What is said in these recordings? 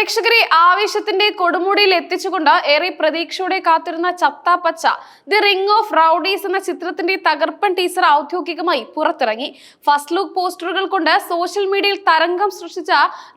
പ്രേക്ഷകരെ ആവേശത്തിന്റെ കൊടുമുടിയിൽ എത്തിച്ചുകൊണ്ട് ഏറെ പ്രതീക്ഷയോടെ കാത്തിരുന്ന ചത്ത പച്ച ദി റിംഗ് ഓഫ് റൌഡീസ് എന്ന ചിത്രത്തിന്റെ തകർപ്പൻ ടീസർ ഔദ്യോഗികമായി പുറത്തിറങ്ങി. ഫസ്റ്റ് ലുക്ക് പോസ്റ്ററുകൾ കൊണ്ട് സോഷ്യൽ മീഡിയയിൽ തരംഗം സൃഷ്ടിച്ച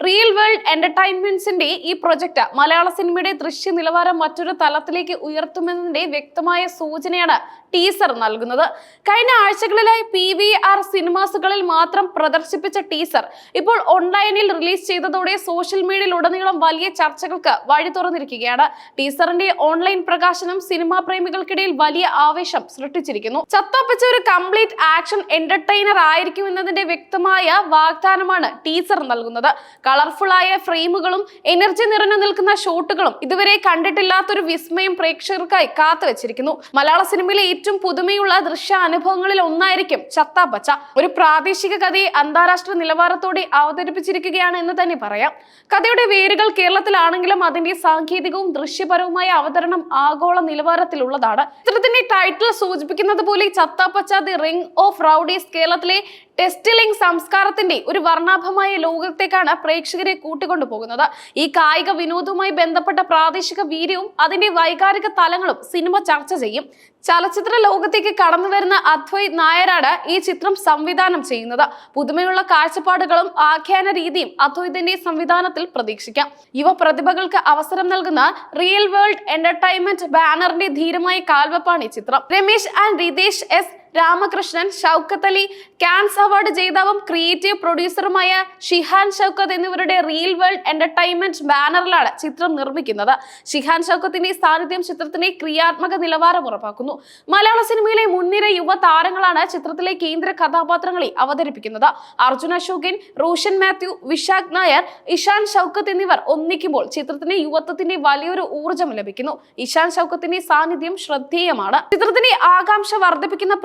റിയൽ വേൾഡ് എന്റർടൈൻമെന്റ്സിന്റെ ഈ പ്രൊജക്ട് മലയാള സിനിമയുടെ ദൃശ്യ നിലവാരം മറ്റൊരു തലത്തിലേക്ക് ഉയർത്തുമെന്നതിന്റെ വ്യക്തമായ സൂചനയാണ് ടീസർ നൽകുന്നത്. കഴിഞ്ഞ ആഴ്ചകളിലായി പി വി ആർ സിനിമാസുകളിൽ മാത്രം പ്രദർശിപ്പിച്ച ടീസർ ഇപ്പോൾ ഓൺലൈനിൽ റിലീസ് ചെയ്തതോടെ സോഷ്യൽ മീഡിയയിൽ ഉടനീളം വലിയ ചർച്ചകൾക്ക് വഴി തുറന്നിരിക്കുകയാണ്. ടീസറിന്റെ ഓൺലൈൻ പ്രകാശനം സിനിമാ പ്രേമികൾക്കിടയിൽ വലിയ ആവേശം സൃഷ്ടിച്ചിരിക്കുന്നു. ചത്തപ്പച്ച ഒരു കംപ്ലീറ്റ് ആക്ഷൻ എന്റർടൈനർ ആയിരിക്കും എന്നതിന്റെ വ്യക്തമായ വാഗ്ദാനമാണ് ടീസർ നൽകുന്നത്. കളർഫുൾ ആയ ഫ്രെയിമുകളും എനർജി നിറഞ്ഞു നിൽക്കുന്ന ഷോട്ടുകളും ഇതുവരെ കണ്ടിട്ടില്ലാത്തൊരു വിസ്മയം പ്രേക്ഷകർക്കായി കാത്തുവച്ചിരിക്കുന്നു. മലയാള സിനിമയിലെ ഏറ്റവും പുതുമയുള്ള ദൃശ്യാനുഭവങ്ങളിൽ ഒന്നായിരിക്കും ചത്താപ്പച്ച. ഒരു പ്രാദേശിക കഥയെ അന്താരാഷ്ട്ര നിലവാരത്തോടെ അവതരിപ്പിച്ചിരിക്കുകയാണ് എന്ന് തന്നെ പറയാം. കഥയുടെ വേരുകൾ കേരളത്തിലാണെങ്കിലും അതിന്റെ സാങ്കേതികവും ദൃശ്യപരവുമായ അവതരണം ആഗോള നിലവാരത്തിലുള്ളതാണ്. ചിത്രത്തിന്റെ ടൈറ്റിൽ സൂചിപ്പിക്കുന്നത് പോലെ Chathapacha the ring of rowdies കേരളത്തിലെ ടെസ്റ്റിലിംഗ് സംസ്കാരത്തിന്റെ ഒരു വർണാഭമായ ലോകത്തേക്കാണ് പ്രേക്ഷകരെ കൂട്ടിക്കൊണ്ടു പോകുന്നത്. ഈ കായിക വിനോദവുമായി ബന്ധപ്പെട്ട പ്രാദേശിക വീര്യവും അതിന്റെ വൈകാരിക തലങ്ങളും സിനിമ ചർച്ച ചെയ്യും. ചലച്ചിത്ര ലോകത്തേക്ക് കടന്നു വരുന്ന അദ്വൈ നായരാണ് ഈ ചിത്രം സംവിധാനം ചെയ്യുന്നത്. പുതുമയുള്ള കാഴ്ചപ്പാടുകളും ആഖ്യാന രീതിയും അദ്വൈതിന്റെ സംവിധാനത്തിൽ പ്രതീക്ഷിക്കാം. യുവ പ്രതിഭകൾക്ക് അവസരം നൽകുന്ന റിയൽ വേൾഡ് എന്റർടൈൻമെന്റ് ബാനറിന്റെ ധീരമായ കാൽവെപ്പാണ് ഈ ചിത്രം. Ramesh and Ritesh S Ramakrishnan Shoukath Ali Cannes award ജേതാവും creative പ്രൊഡ്യൂസറുമായ ഷിഹാൻ ഷൗക്കത്ത് എന്നിവരുടെ റിയൽ വേൾഡ് എന്റർടൈൻമെന്റ് ബാനറിലാണ് ചിത്രം നിർമ്മിക്കുന്നത്. ഷിഹാൻ ഷൗക്കത്തിന്റെ സാന്നിധ്യം ചിത്രത്തിന്റെ ക്രിയാത്മക നിലവാരം ഉറപ്പാക്കുന്നു. മലയാള സിനിമയിലെ മുൻനിര യുവ താരങ്ങളാണ് ചിത്രത്തിലെ കേന്ദ്ര കഥാപാത്രങ്ങളെ അവതരിപ്പിക്കുന്നത്. അർജുൻ അശോകൻ റോഷൻ മാത്യു വിശാഖ് നായർ ഇഷാൻ ഷൗക്കത്ത് എന്നിവർ ഒന്നിക്കുമ്പോൾ ചിത്രത്തിന് യുവത്വത്തിന്റെ വലിയൊരു ഊർജം ലഭിക്കുന്നു. ഇഷാൻ ഷൗക്കത്തിന്റെ സാന്നിധ്യം ശ്രദ്ധേയമാണ്. ചിത്രത്തിന്റെ ആകാംക്ഷ വർദ്ധിപ്പിക്കുന്ന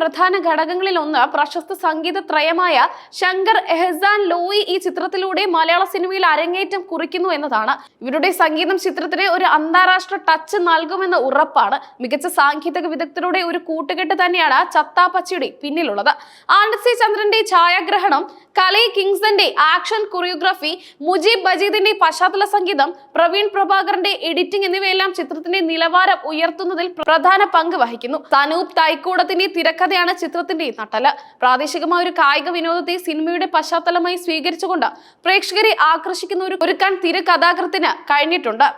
ഘടകങ്ങളിൽ ഒന്ന് പ്രശസ്ത സംഗീത ത്രയമായ ശങ്കർ എഹസാൻ ലോയി ഈ ചിത്രത്തിലൂടെ മലയാള സിനിമയിൽ അരങ്ങേറ്റം കുറിക്കുന്നു എന്നതാണ്. ഇവരുടെ സംഗീതം ചിത്രത്തിന് ഒരു അന്താരാഷ്ട്ര ടച്ച് നൽകുമെന്ന ഉറപ്പാണ്. മികച്ച സാങ്കേതിക വിദഗ്ധരുടെ ഒരു കൂട്ടുകെട്ട് തന്നെയാണ് ചത്താപ്പച്ചയുടെ പിന്നിലുള്ളത്. ആനന്ദ് സി ചന്ദ്രന്റെ ഛായാഗ്രഹണം കലൈ കിങ്സന്റെ ആക്ഷൻ കൊറിയോഗ്രഫി മുജീബ് ബജീദിന്റെ പശ്ചാത്തല സംഗീതം പ്രവീൺ പ്രഭാകറിന്റെ എഡിറ്റിംഗ് എന്നിവയെല്ലാം ചിത്രത്തിന്റെ നിലവാരം ഉയർത്തുന്നതിൽ പ്രധാന പങ്ക് വഹിക്കുന്നു. തനൂപ് തൈക്കൂടത്തിന്റെ തിരക്കഥയാണ് ചിത്രത്തിന്റെ നട്ടൽ. പ്രാദേശികമായ ഒരു കായിക വിനോദത്തെ സിനിമയുടെ പശ്ചാത്തലമായി സ്വീകരിച്ചുകൊണ്ട് പ്രേക്ഷകരെ ആകർഷിക്കുന്ന ഒരു ഒരുക്കാൻ തിരക്കഥാകൃത്തിന് കഴിഞ്ഞിട്ടുണ്ട്.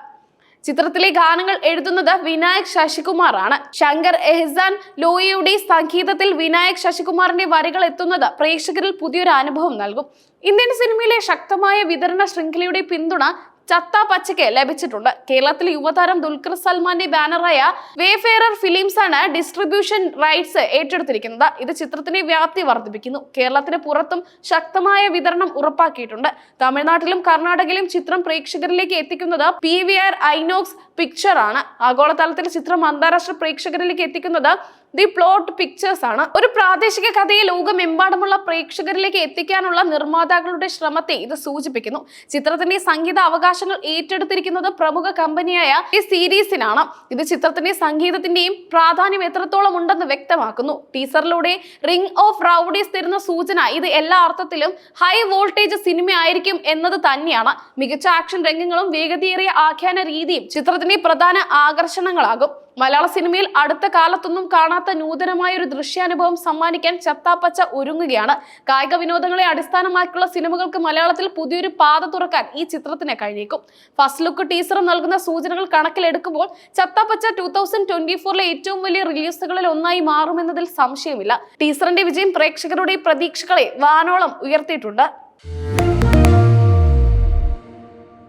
ചിത്രത്തിലെ ഗാനങ്ങൾ എഴുതുന്നത് വിനായക് ശശികുമാർ ആണ് ശങ്കർ എഹ്സാൻ ലോയിയുടെ സംഗീതത്തിൽ വിനായക് ശശികുമാറിന്റെ വരികൾ എത്തുന്നത് പ്രേക്ഷകരിൽ പുതിയൊരു അനുഭവം നൽകും. ഇന്ത്യൻ സിനിമയിലെ ശക്തമായ വിതരണ ശൃംഖലയുടെ പിന്തുണ ചത്ത പച്ചയ്ക്ക് ലഭിച്ചിട്ടുണ്ട്. കേരളത്തിലെ യുവതാരം ദുൽഖർ സൽമാന്റെ ബാനറായ വേഫെയർ ഫിലിംസ് ആണ് ഡിസ്ട്രിബ്യൂഷൻ റൈറ്റ്സ് ഏറ്റെടുത്തിരിക്കുന്നത്. ഇത് ചിത്രത്തിന്റെ വ്യാപ്തി വർദ്ധിപ്പിക്കുന്നു. കേരളത്തിന് പുറത്തും ശക്തമായ വിതരണം ഉറപ്പാക്കിയിട്ടുണ്ട്. തമിഴ്നാട്ടിലും കർണാടകയിലും ചിത്രം പ്രേക്ഷകരിലേക്ക് എത്തിക്കുന്നത് P V R INOX picture ആണ്. ആഗോളതലത്തിൽ ചിത്രം അന്താരാഷ്ട്ര പ്രേക്ഷകരിലേക്ക് എത്തിക്കുന്നത് ദി പ്ലോട്ട് പിക്ചേഴ്സ് ആണ്. ഒരു പ്രാദേശിക കഥയെ ലോകമെമ്പാടുമുള്ള പ്രേക്ഷകരിലേക്ക് എത്തിക്കാനുള്ള നിർമ്മാതാക്കളുടെ ശ്രമത്തെ ഇത് സൂചിപ്പിക്കുന്നു. ചിത്രത്തിന്റെ സംഗീത അവകാശങ്ങൾ ഏറ്റെടുത്തിരിക്കുന്നത് പ്രമുഖ കമ്പനിയായ ഈ സീരീസിനാണ്. ഇത് ചിത്രത്തിന്റെ സംഗീതത്തിന്റെയും പ്രാധാന്യം എത്രത്തോളം ഉണ്ടെന്ന് വ്യക്തമാക്കുന്നു. ടീസറിലൂടെ റിംഗ് ഓഫ് റൌഡീസ് തരുന്ന സൂചന ഇത് എല്ലാ അർത്ഥത്തിലും ഹൈ വോൾട്ടേജ് സിനിമ ആയിരിക്കും എന്നത് തന്നെയാണ്. മികച്ച ആക്ഷൻ രംഗങ്ങളും വേഗതയേറിയ ആഖ്യാന രീതിയും ചിത്രത്തിന്റെ പ്രധാന ആകർഷണങ്ങളാകും. മലയാള സിനിമയിൽ അടുത്ത കാലത്തൊന്നും കാണാത്ത നൂതനമായ ഒരു ദൃശ്യാനുഭവം സമ്മാനിക്കാൻ ചത്താപ്പച്ച ഒരുങ്ങുകയാണ്. കായിക വിനോദങ്ങളെ അടിസ്ഥാനമാക്കിയുള്ള സിനിമകൾക്ക് മലയാളത്തിൽ പുതിയൊരു പാത തുറക്കാൻ ഈ ചിത്രത്തിന് കഴിഞ്ഞേക്കും. ഫസ്റ്റ് ലുക്ക് ടീസർ നൽകുന്ന സൂചനകൾ കണക്കിലെടുക്കുമ്പോൾ ചത്താപ്പച്ച ടൂ തൗസൻഡ് ട്വന്റി ഫോറിലെ ഏറ്റവും വലിയ റിലീസുകളിൽ ഒന്നായി മാറുമെന്നതിൽ സംശയമില്ല. ടീസറിന്റെ വിജയം പ്രേക്ഷകരുടെ പ്രതീക്ഷകളെ വാനോളം ഉയർത്തിയിട്ടുണ്ട്.